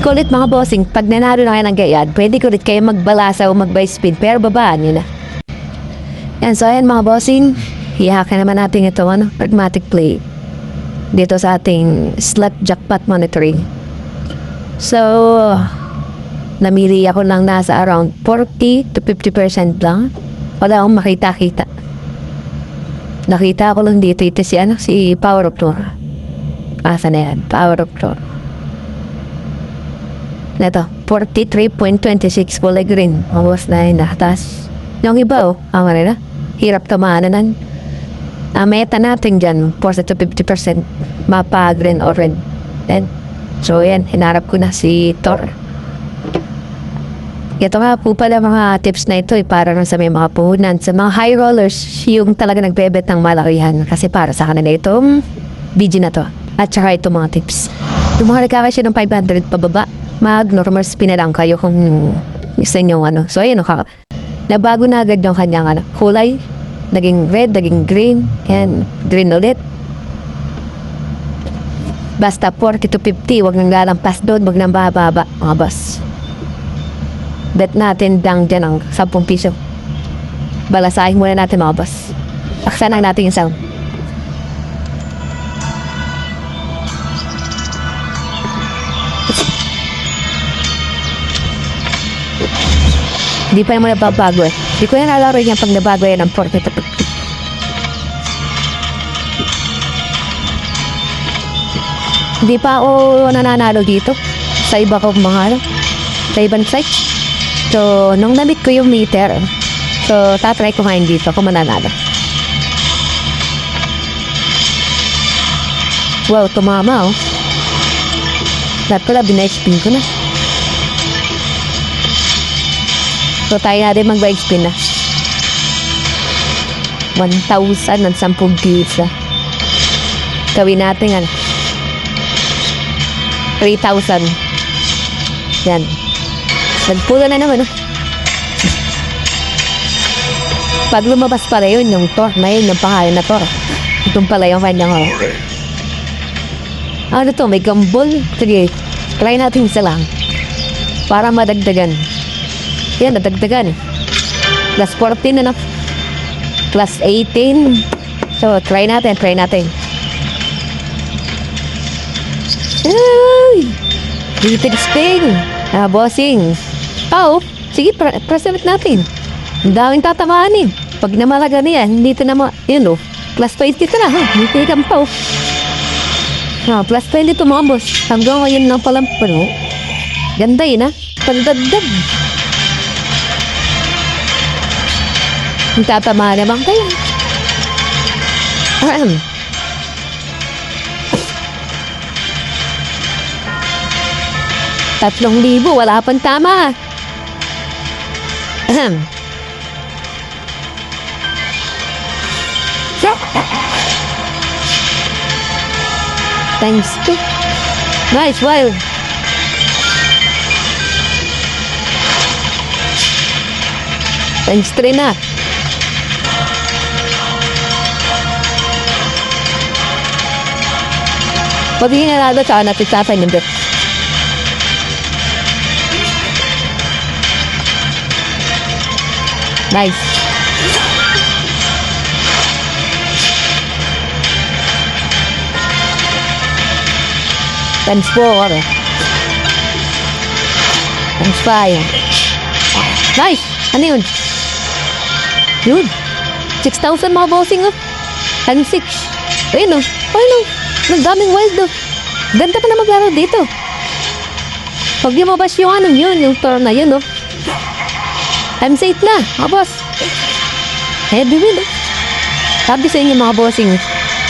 Kulit mga bossing, pag nanalo na kayo ng gayad, pwede ko ulit kayo magbalasa o spin, pero babaan nyo na. Yan, so ayan mga bossing, hihakin naman natin ito, ano, pragmatic play. Dito sa ating slot jackpot monitoring. So, namili ako lang nasa around 40 to 50% lang. Wala akong makita-kita. Nakita ko lang dito ito si ano, si Power of Tour. Asa na yan? Power of Tour. Ito, 43.26 kulay green. Mawas na yun na. Tapos, yung iba oh, ang ano na, hirap tamahanan. Ang meta natin dyan, 40 to 50%, mapa green or red. Then, so yan, hinarap ko na si Thor. Ito nga po pala mga tips na ito eh, para rin sa may mga puhunan. Sa mga high rollers, yung talaga nagbebet ng malakihan. Kasi para sa kanila itong video na to. At saka itong mga tips. Yung mga nagkakasya ng 500 pababa, mag-normal spin na lang kayo kung gusto nyo ano. So ayun, ka, nabago na agad yung kanyang ano, kulay. Naging red, naging green, and green ulit. Basta 40 to 50, wag nang lalampas doon, wag nang bababa, mga boss. Bet natin dang dyan ang 10 piso. Balasahin muna natin mga boss. Aksan natin yung sound. Hindi pa naman nababago eh. Hindi ko yan nalaro yan pag nabago yan ng 40 to 50. Hindi pa ako nananalo dito sa iba ko mga ano, sa ibang site. So, nung namit ko yung meter, so, tatry ko ngayon dito kung mananalo. Wow, tumama oh. Lahat pala, bina-spin ko na. So, tayo natin mag-buy spin na. 1,000 ng 10 pizza. Gawin natin ano. 3,000. Yan. Nagpula na naman, oh. Pag lumabas pala yun, yung Thor na yun, yung pangalan na Thor. Itong pala yung kanyang, oh. Ano to, may gambol? Sige, try natin isa lang. Para madagdagan. Yan, nadagdagan. Plus 14 na, no? Plus 18. So, try natin, try natin. Ay! Little spin. Ah, bossing. Oh, sige, pre present natin. Ang daming tatamaan eh. Pag namalaga niya, hindi ito naman, yun oh. Plus 20 ito na, ha? Hindi tinikam pa oh. Ah, plus 20 ito mga boss. Hanggang ngayon lang palang puno. Ganda yun ha. Pandagdag. Ang tatama naman kayo. Ahem. Tatlong libo, wala pang tama. Ahem. Thanks to. Nice, wild. Thanks to sasayin yung bet. Nice. Times 4. Times 5. Nice! Ano yun? Yun. 6,000 mga bossing oh. Times 6. Ayun oh. Ayun oh. Ang daming wild oh. Ganda pa na maglaro dito. Pag lumabas yung anong yun, yung turn na yun oh. Times 8 na, mga boss. Heavy win oh. Sabi sa inyo mga bossing,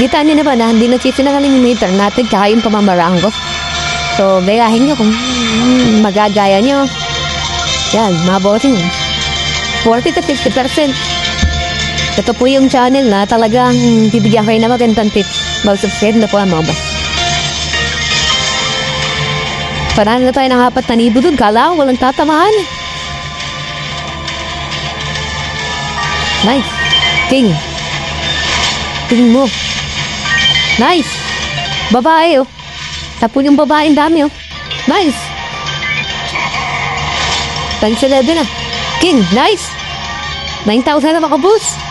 kita niyo na ba na hindi nagsisinangaling yung meter natin kaya yung pamamaraan ko. So, gayahin nyo kung magagaya nyo. Yan, mga bossing. 40 to 50%. Ito po yung channel na talagang bibigyan kayo na magandang tips. Mag-subscribe na po ang mga boss. Parang na tayo ng apat na libo dun. Kala walang tatamahan. Nice. King. King mo. Nice. Babae, oh. Tapos yung babae, dami, oh. Nice. Times 11 na. King, nice! 9,000 na mga boss.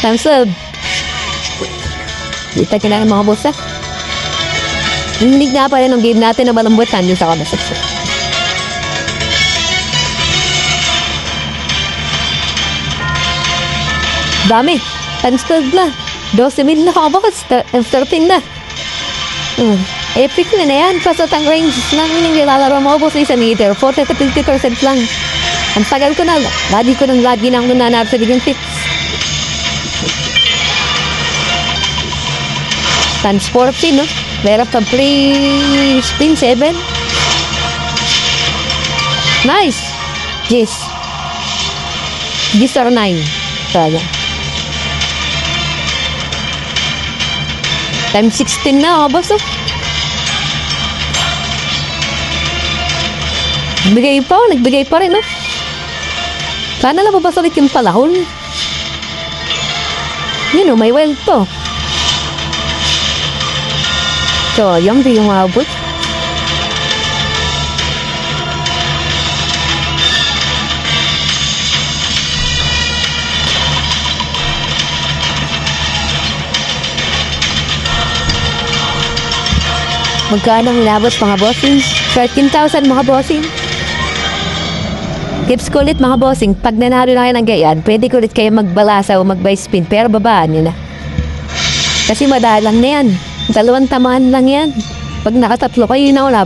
Times 12. Di tayo kailangan mga boss ha. Hindi nga pala ng game natin na malambutan yung sa kabasat. Dami. Times 12 na. 12 mil na. Th- 13 na. Hmm. Epic na na yan. Pasot ang range ng ining nilalaro mo boss sa meter. 40 to 50% lang. Ang tagal ko na. Lagi ko nang lagi na ako nananap sa bigyan tips. Times 14, no? Meron pa free spin 7. Nice! Yes. Yes or 9. Sayang. Times 16 na, oh, boss, oh. Nagbigay pa, oh, nagbigay pa rin, oh. Sana lang mabasa ulit yung palahon. Yun, oh, may wealth to. Yung di yung abot. Magkano ang labot mga bossing? 13,000 mga bossing. Tips ko ulit mga bossing, pag nanalo na kayo ng gayan, pwede ko ulit kayo magbalasa o mag spin, pero babaan nyo na. Kasi madalang na yan. Dalawang tamaan lang yan. Pag nakatatlo kayo na wala,